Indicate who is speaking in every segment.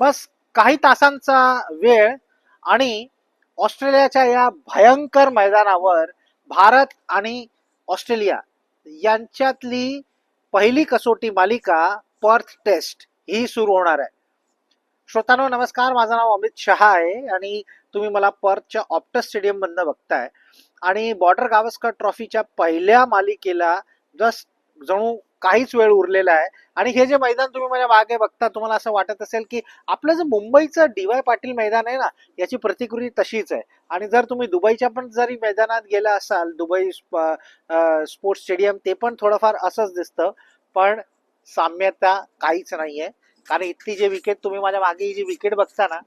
Speaker 1: बस काही तासांचा वेळ आणि ऑस्ट्रेलियाच्या या भयंकर मैदानावर भारत आणि ऑस्ट्रेलिया यांच्यातली पहिली कसोटी मालिका पर्थ टेस्ट ही सुरू होणार आहे. श्रोतांनो नमस्कार. माझं नाव अमित शहा आहे आणि तुम्ही मला पर्थच्या ऑप्टस स्टेडियम मधनं बघताय. आणि बॉर्डर गावस्कर ट्रॉफीच्या पहिल्या मालिकेला जस्ट जणू काहीच वेळ उरलेला आहे. आणि हे जे मैदान तुम्ही माझ्या मागे बघता तुम्हाला असं वाटत असेल की आपलं जे मुंबईचं डी वाय पाटील मैदान आहे ना याची प्रतिकृती तशीच आहे. आणि जर तुम्ही दुबईच्या पण जरी मैदानात गेला असाल दुबई स्पोर्ट्स स्टेडियम ते पण थोडंफार असंच दिसतं. पण साम्यता काहीच नाहीये. कारण इथली जे विकेट तुम्ही माझ्या मागे जी विकेट बघता ना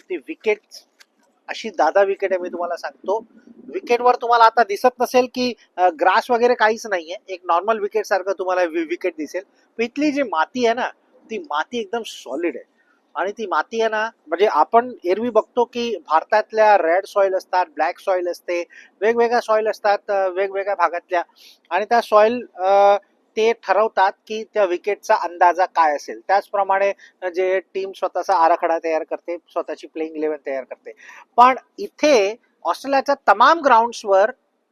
Speaker 1: ती विकेट अशी दादा विकेट आहे मी तुम्हाला सांगतो. विकेटवर तुम्हाला आता दिसत नसेल की ग्रास वगैरे काहीच नाहीये. एक नॉर्मल विकेट सारखं तुम्हाला विकेट दिसेल. इथली जी माती आहे ना ती माती एकदम सॉलिड आहे. आणि ती माती आहे ना म्हणजे आपण एरवी बघतो की भारतातल्या रेड सॉइल असतात ब्लॅक सॉइल असते वेगवेगळ्या सॉइल असतात वेगवेगळ्या भागातल्या. आणि त्या सॉइल ते ठरवतात की त्या विकेटचा अंदाजा काय असेल. त्याचप्रमाणे जे टीम स्वतःचा आराखडा तयार करते स्वतःची प्लेइंग इलेव्हन तयार करते. पण इथे ऑस्ट्रेलियाच्या तमाम ग्राउंड्सवर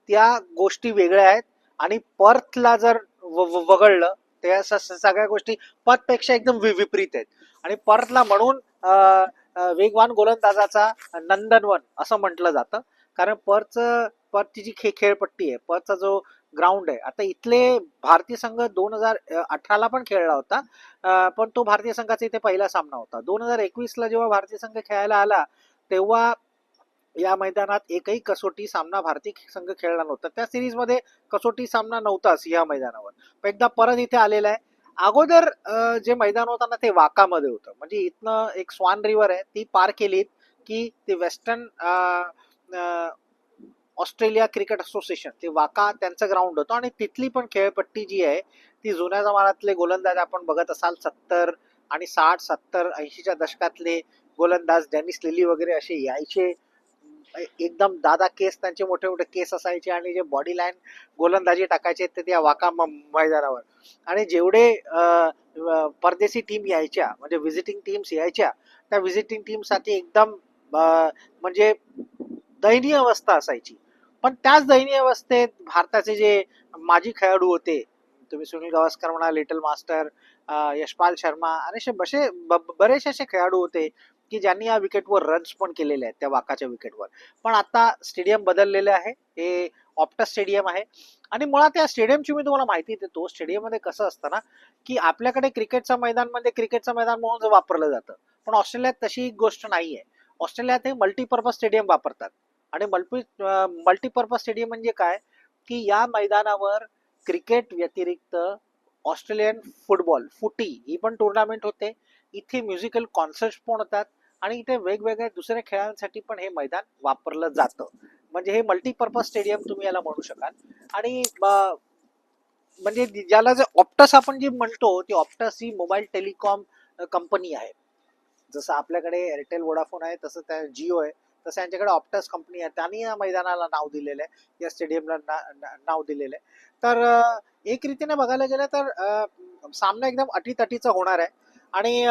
Speaker 1: त्या गोष्टी वेगळ्या आहेत आणि पर्थला जर व- व- वगळलं त्या स- सगळ्या गोष्टी पर्थपेक्षा एकदम वि- विपरीत आहेत. आणि पर्थला म्हणून वेगवान गोलंदाजाचा नंदनवन असं म्हटलं जातं. कारण पर्थचं पर्थची जी खे खेळपट्टी आहे पर्थचा जो ग्राउंड आहे. आता इथले भारतीय संघ दोन हजार अठराला पण खेळला होता. पण तो भारतीय संघाचा इथे पहिला सामना होता. दोन हजार एकवीसला जेव्हा भारतीय संघ खेळायला आला तेव्हा या मैदानात एकही कसोटी सामना भारतीय संघ खेळला नव्हता. त्या सिरीजमध्ये कसोटी सामना नव्हताच या मैदानावर. पण एकदा परत इथे आलेला आहे. अगोदर जे मैदान होतं ना ते वाकामध्ये होतं. म्हणजे इथनं एक स्वान रिव्हर आहे. ती पार केलीत की ते वेस्टर्न ऑस्ट्रेलिया क्रिकेट असोसिएशन ते वाका त्यांचं ग्राउंड होतं आणि तिथली पण खेळपट्टी जी आहे ती जुन्या जमान्यातले गोलंदाज आपण बघत असाल सत्तर आणि साठ सत्तर ऐंशीच्या दशकातले गोलंदाज डेनिस लिली वगैरे असे यायचे. एकदम दादा केस त्यांचे मोठे मोठे केस असायचे आणि जे बॉडी लाईन गोलंदाजी टाकायचे ते त्या वाका म- मैदानावर. आणि जेवढे परदेशी टीम यायच्या म्हणजे व्हिजिटिंग टीम्स यायच्या त्या व्हिजिटिंग टीमसाठी एकदम म्हणजे दयनीय अवस्था असायची. पण त्याच दयनीय अवस्थेत भारताचे जे माजी खेळाडू होते तुम्ही सुनील गावस्कर म्हणा लिटल मास्टर यशपाल शर्मा आणि असे बसे ब- बरेचसे असे खेळाडू होते की ज्यांनी या विकेटवर रन्स पण केलेले आहेत त्या वाकाच्या विकेटवर. पण आता स्टेडियम बदललेले आहे हे ऑप्टस स्टेडियम आहे. आणि मुळात या स्टेडियमची मी तुम्हाला माहिती देतो स्टेडियममध्ये कसं असतं ना की आपल्याकडे क्रिकेटचं मैदान म्हणजे क्रिकेटचं मैदान म्हणून वापरलं जातं पण ऑस्ट्रेलियात तशी एक गोष्ट आहे ऑस्ट्रेलियात हे मल्टीपर्पज स्टेडियम वापरतात. आणि मल्टी मल्टीपर्पज स्टेडियम म्हणजे काय? की या मैदानावर क्रिकेट व्यतिरिक्त ऑस्ट्रेलियन फुटबॉल फुटी ही पण टुर्नामेंट होते. इथे म्युझिकल कॉन्सर्ट पण होतात आणि इथे वेगवेगळ्या दुसऱ्या खेळांसाठी पण हे मैदान वापरलं जातं. म्हणजे हे मल्टीपर्पज स्टेडियम तुम्ही याला म्हणू शकाल. आणि म्हणजे ज्याला जे ऑप्टस आपण जे म्हणतो ती ऑप्टस ही मोबाईल टेलिकॉम कंपनी आहे. जसं आपल्याकडे एअरटेल वोडाफोन आहे तसं त्या जिओ आहे. तसं यांच्याकडे ऑप्टस कंपनी आहे त्यांनी या मैदानाला नाव दिलेलं आहे. या स्टेडियमला ना- नाव दिलेलं आहे. तर एक रीतीने बघायला गेलं तर सामना एकदम अटीतटीचा होणार आहे. आणि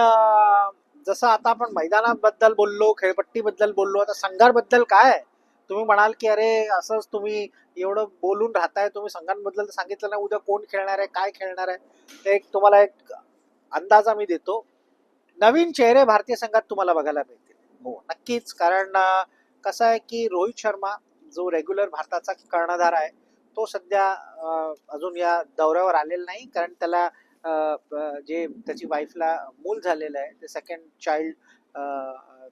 Speaker 1: जसं आता आपण मैदानाबद्दल बोललो खेळपट्टीबद्दल बोललो आता संघाबद्दल काय आहे? तुम्ही म्हणाल की अरे असंच तुम्ही एवढं बोलून राहताय तुम्ही संघांबद्दल तर सांगितलं नाही उद्या कोण खेळणार आहे काय खेळणार आहे? ते एक तुम्हाला एक अंदाजा मी देतो. नवीन चेहरे भारतीय संघात तुम्हाला बघायला मिळेल हो नक्कीच. कारण कसं आहे की रोहित शर्मा जो रेग्युलर भारताचा कर्णधार आहे तो सध्या अजून या दौऱ्यावर आलेला नाही. कारण त्याला जे त्याची वाईफला मूल झालेलं आहे ते सेकंड चाइल्ड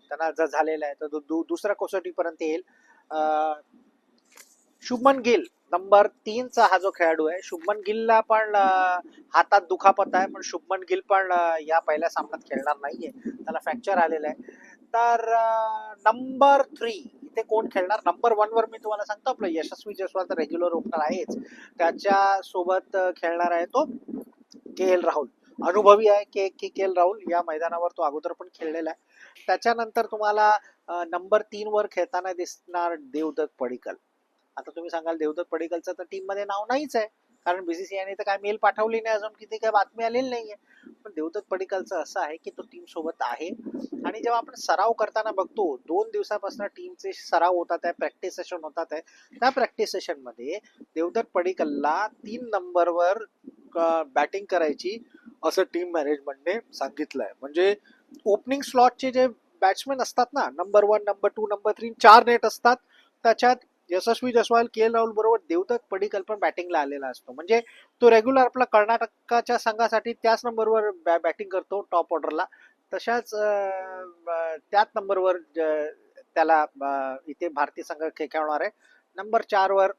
Speaker 1: त्यांना जर झालेलं आहे तर तो दु- दुसऱ्या कसोटीपर्यंत येईल. शुभमन गिल नंबर तीनचा हा जो खेळाडू आहे शुभमन गिलला पण हातात दुखापत आहे पण शुभमन गिल पण या पहिल्या सामन्यात खेळणार नाहीये. त्याला फ्रॅक्चर आलेला आहे. तर नंबर थ्री इथे कोण खेळणार? नंबर वन वर मी तुम्हाला सांगतो आपलं यशस्वी जयस्वाल तर रेग्युलर ओपनर आहेच. त्याच्या सोबत खेळणार आहे तो के एल राहुल. अनुभवी आहे के के के एल राहुल. या मैदानावर तो अगोदर पण खेळलेला आहे. त्याच्यानंतर तुम्हाला नंबर तीन वर खेळताना दिसणार देवदत्त पडिकल. आता तुम्ही सांगाल देवदत्त पडिकलचं तर टीममध्ये नाव नाहीच आहे. कारण बीसीसीआयने तर काय मेल पाठवली नाही अजून किती काय बातमी आलेली नाहीये. पण देवदत्त पडिकलचं असं आहे की तो टीम सोबत आहे. आणि जेव्हा आपण सराव करताना बघतो दोन दिवसापासून टीमचे सराव होतात आहे प्रॅक्टिस सेशन होतात आहे त्या प्रॅक्टिस सेशनमध्ये देवदत्त पडिकलला तीन नंबरवर बॅटिंग करायची असं टीम मॅनेजमेंटने सांगितलं आहे म्हणजे ओपनिंग स्लॉटचे जे बॅट्समॅन असतात ना number one number two number three चार नेट असतात त्याच्यात यशस्वी जसवाल के. एल राहुल बरोबर देवदत्त पडिकल पण बॅटिंगला आलेला असतो. म्हणजे तो रेग्युलर आपला कर्नाटकाच्या संघासाठी त्याच नंबरवर बॅटिंग करतो टॉप ऑर्डरला तशाच त्याच नंबरवर ज- त्याला इथे भारतीय संघ खे- खेळणार आहे नंबर चारवर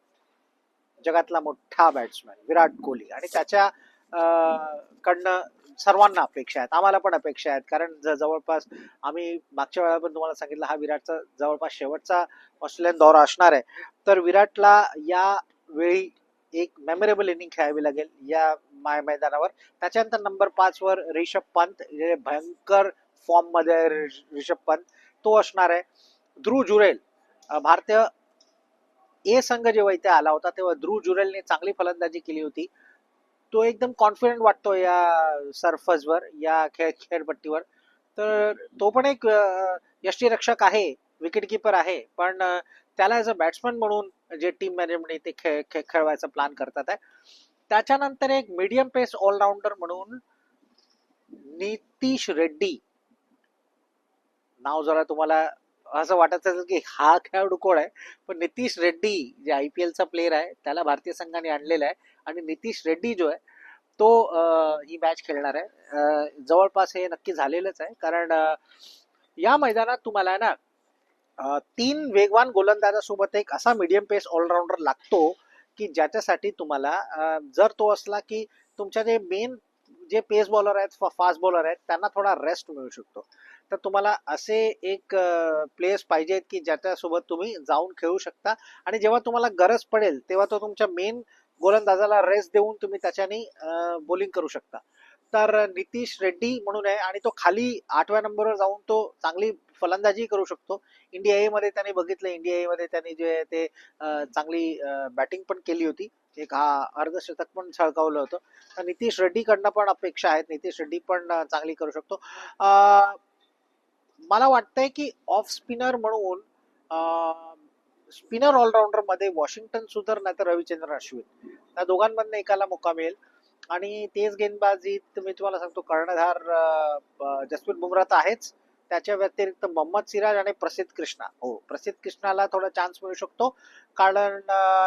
Speaker 1: जगातला मोठा बॅट्समॅन विराट कोहली. आणि त्याच्या कडनं सर्वांना अपेक्षा आहेत. आम्हाला पण अपेक्षा आहेत. कारण जवळपास आम्ही मागच्या वेळा पण तुम्हाला सांगितलं हा विराटचा जवळपास शेवटचा ऑस्ट्रेलियन दौरा असणार आहे. तर विराटला या वेळी एक मेमोरेबल इनिंग खेळावी लागेल या माय मैदानावर. त्याच्यानंतर नंबर पाच वर रिषभ पंत जे भयंकर फॉर्ममध्ये रिषभ पंत. तो असणार आहे ध्रुव जुरेल. भारतीय ए संघ जेव्हा इथे आला होता तेव्हा ध्रुव जुरेलने चांगली फलंदाजी केली होती. तो एकदम कॉन्फिडंट वाटतो या सर्फसवर या खेळ खेळपट्टीवर. तर तो पण एक यष्टीरक्षक आहे विकेट किपर आहे. पण त्याला ॲज अ बॅट्समन म्हणून जे टीम मॅनेजमेंट ते खेळ खेळ- खेळवायचा प्लॅन करतात आहे. त्याच्यानंतर एक मीडियम पेस ऑलराऊंडर म्हणून नितीश रेड्डी. नाव जरा तुम्हाला असं वाटत असेल की हा खेळाडू कोण आहे? पण नितीश रेड्डी जे आय पी एलचा प्लेअर आहे त्याला भारतीय संघाने आणलेला आहे. आणि नितीश रेड्डी जो आहे तो ही मॅच खेळणार आहे. जवळपास हे नक्की झालेलंच आहे. कारण या मैदानात तुम्हाला ना तीन वेगवान गोलंदाजासोबत एक असा मीडियम पेस ऑलराऊंडर लागतो की ज्याच्यासाठी तुम्हाला जर तो असला की तुमच्या जे मेन जे पेस बॉलर आहेत फास्ट बॉलर आहेत त्यांना थोडा रेस्ट मिळू शकतो. तर तुम्हाला असे एक प्लेयर्स पाहिजेत की ज्याच्यासोबत तुम्ही जाऊन खेळू शकता. आणि जेव्हा तुम्हाला गरज पडेल तेव्हा तो तुमच्या मेन गोलंदाजाला रेस्ट देऊन तुम्ही त्याच्याने बॉलिंग करू शकता. तर नितीश रेड्डी म्हणून आहे आणि तो खाली आठव्या नंबरवर जाऊन तो चांगली फलंदाजी करू शकतो. इंडिया ए मध्ये त्याने बघितलं. इंडिया ए मध्ये त्याने जे आहे ते चांगली बॅटिंग पण केली होती. एक हा अर्धशतक पण छळकावलं होतं. तर नितीश रेड्डीकडनं पण अपेक्षा आहेत. नितीश रेड्डी पण चांगली करू शकतो. मला वाटतंय की ऑफ स्पिनर म्हणून स्पिनर ऑलराऊंडरमध्ये वॉशिंग्टन सुधर नाही तर रविचंद्रन अश्विन. त्या दोघांमधनं एकाला मोका मिळेल. आणि तेच गेंदबाजीत मी तुम्हाला सांगतो कर्णधार जसप्रीत बुमराह तर आहेच. त्याच्या व्यतिरिक्त मोहम्मद सिराज आणि प्रसिद्ध कृष्णा. हो प्रसिद्ध कृष्णाला थोडा चान्स मिळू शकतो. कारण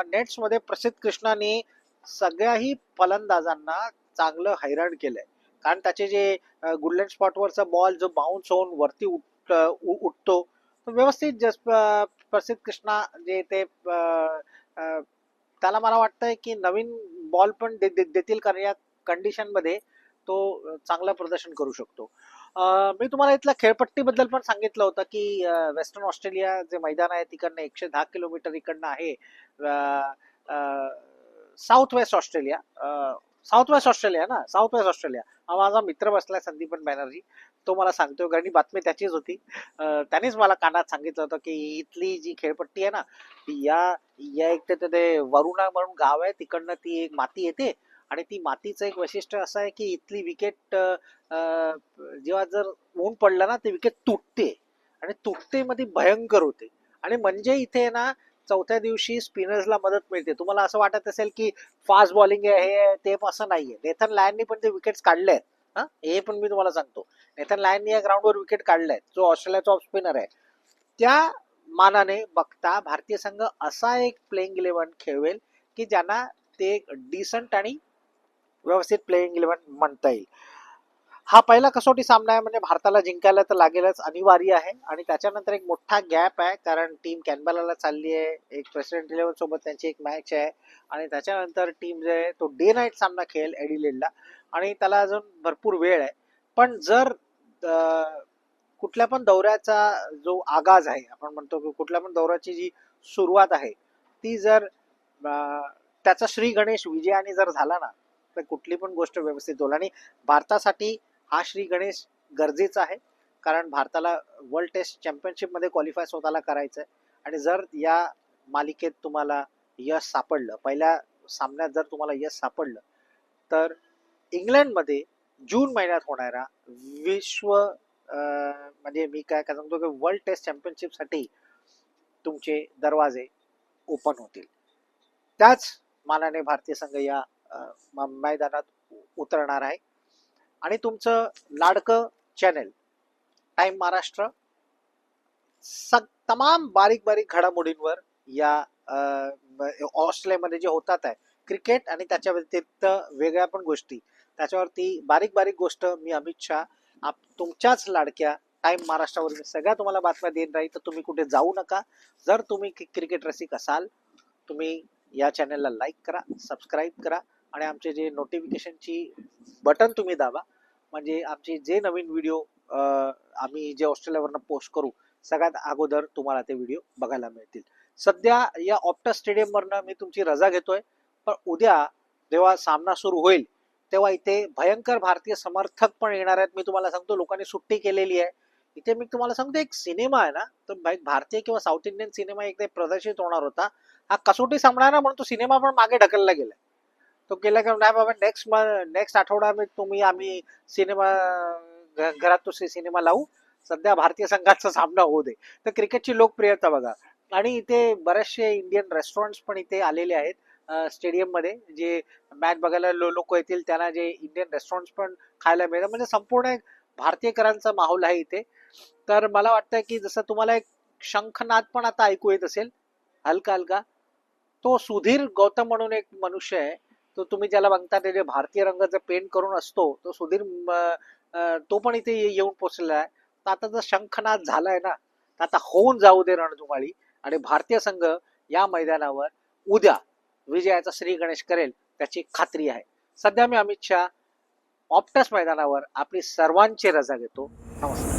Speaker 1: नेट्समध्ये प्रसिद्ध कृष्णाने सगळ्याही फलंदाजांना चांगलं हैराण केलंय. कारण त्याचे जे गुडलँड स्पॉटवरचा बॉल जो बाउन्स होऊन वरती उठ उ- उठतो तो व्यवस्थित जस प्रसिद्ध कृष्णा जे ते त्याला मला वाटतंय की नवीन बॉल पण दे- दे- देतील कारण या कंडिशनमध्ये तो चांगलं प्रदर्शन करू शकतो. मी तुम्हाला इथल्या खेळपट्टीबद्दल पण सांगितलं होतं की वेस्टर्न ऑस्ट्रेलिया जे मैदान आहे तिकडनं एकशे दहा किलोमीटर इकडनं आहे south west Australia south west Australia ना साऊथ वेस्ट ऑस्ट्रेलिया हा माझा मित्र बसलाय संदीपन बॅनर्जी. तो मला सांगतो कारण ही बातमी त्याचीच होती. त्यानेच मला कानात सांगितलं होतं की इथली जी खेळपट्टी आहे ना या या एक तर ते वरुणा म्हणून गाव आहे. तिकडनं ती एक माती येते. आणि ती मातीचं एक वैशिष्ट्य असं आहे की इथली विकेट जेव्हा जर ऊन पडलं ना ते विकेट तुटते. आणि तुटते मध्ये भयंकर होते. आणि म्हणजे इथे ना चौथ्या दिवशी स्पिनर्सला मदत मिळते. तुम्हाला असं वाटत असेल की फास्ट बॉलिंग आहे हे ते असं नाहीये. नेथन लायननी पण ते विकेट्स काढले आहेत हा? हे पण मी तुम्हाला सांगतो. नेथन लायननी या ग्राउंडवर विकेट काढलाय. जो ऑस्ट्रेलियाचा ऑफ स्पिनर आहे. त्या मानाने बघता भारतीय संघ असा एक प्लेइंग इलेव्हन खेळवेल की ज्यांना ते डिसंट आणि व्यवस्थित प्लेइंग इलेव्हन म्हणता येईल. हा पहिला कसोटी सामना आहे. म्हणजे भारताला जिंकायला तर लागेलच. अनिवार्य आहे. आणि त्याच्यानंतर एक मोठा गॅप आहे. कारण टीम कॅनबेलाला चालली आहे. एक प्रेसिडेंट इलेव्हन सोबत त्यांची एक मॅच आहे. आणि त्याच्यानंतर टीम जे आहे तो डे नाईट सामना खेळेल एडिलेडला. आणि त्याला अजून भरपूर वेळ आहे. पण जर कुठल्या पण दौऱ्याचा जो आगाज आहे आपण म्हणतो की कुठल्या पण दौऱ्याची जी सुरुवात आहे ती जर त्याचा श्री गणेश विजयाने जर झाला ना तर कुठली पण गोष्ट व्यवस्थित होईल. आणि भारतासाठी हा श्री गणेश गरजेचा आहे कारण भारताला वर्ल्ड टेस्ट चॅम्पियनशिपमध्ये क्वालिफाय स्वतःला करायचं आहे. आणि जर या मालिकेत तुम्हाला यश सापडलं पहिल्या सामन्यात जर तुम्हाला यश सापडलं तर इंग्लंडमध्ये जून महिन्यात होणारा विश्व अं, म्हणजे मी काय काय सांगतो की वर्ल्ड टेस्ट चॅम्पियनशिपसाठी तुमचे दरवाजे ओपन होतील. त्याच मानाने भारतीय संघ या मैदानात उतरणार आहे. आणि तुमचं लाडकं चॅनेल टाइम महाराष्ट्र सग तमाम बारीक बारीक घडामोडींवर या ऑस्ट्रेलियामध्ये जे होतात आहे क्रिकेट आणि त्याच्या व्यतिरिक्त वेगळ्या पण गोष्टी त्याच्यावरती बारीक बारीक गोष्ट मी अमित शहा आप तुमच्याच लाडक्या टाइम महाराष्ट्रावर मी सगळ्या तुम्हाला बातम्या देत राहील तर तुम्ही कुठे जाऊ नका. जर तुम्ही क्रिकेट रसिक असाल तुम्ही या चॅनलला लाईक करा सबस्क्राईब करा आणि आमचे जे नोटिफिकेशनची बटन तुम्ही दाबा. म्हणजे आमचे जे नवीन व्हिडिओ आम्ही जे ऑस्ट्रेलियावरनं पोस्ट करू सगळ्यात अगोदर तुम्हाला ते व्हिडिओ बघायला मिळतील. सध्या या ऑप्टा स्टेडियमवरनं मी तुमची रजा घेतोय पण उद्या जेव्हा सामना सुरू होईल तेव्हा इथे भयंकर भारतीय समर्थक पण येणार आहेत. मी तुम्हाला सांगतो लोकांनी सुट्टी केलेली आहे. इथे मी तुम्हाला सांगतो एक सिनेमा आहे ना तर भारतीय किंवा साऊथ इंडियन सिनेमा एकदा प्रदर्शित होणार होता. हा कसोटी सामना ना म्हणून तो सिनेमा पण मागे ढकलला गेला तो गेला की नाही बाबा नेक्स्ट नेक्स्ट आठवडा तुम्ही आम्ही सिनेमा घरात तो सिनेमा लावू. सध्या भारतीय संघाचा सामना होऊ दे. तर क्रिकेटची लोकप्रियता बघा. आणि इथे बरेचसे इंडियन रेस्टॉरंट्स पण इथे आलेले आहेत. स्टेडियममध्ये जे मॅच बघायला लो लोक येतील त्यांना जे इंडियन रेस्टॉरंट्स पण खायला मिळतात. म्हणजे संपूर्ण एक भारतीयकरांचा माहोल आहे इथे. तर मला वाटतं की जसं तुम्हाला एक शंखनाद पण आता ऐकू येत असेल हलका हलका तो सुधीर गौतम म्हणून एक मनुष्य आहे. तो तुम्ही ज्याला बघता ते जे भारतीय रंगाचा पेंट करून असतो तो सुधीर तो पण इथे येऊन पोचलेला आहे. तर आता जर शंखनाद झालाय ना तर आता होऊन जाऊ दे रणधुमाळी. आणि भारतीय संघ या मैदानावर उद्या विजयाचा श्री गणेश करेल त्याची खात्री आहे. सध्या मी अमित शहा ऑप्टस मैदानावर आपली सर्वांची रजा घेतो. नमस्कार.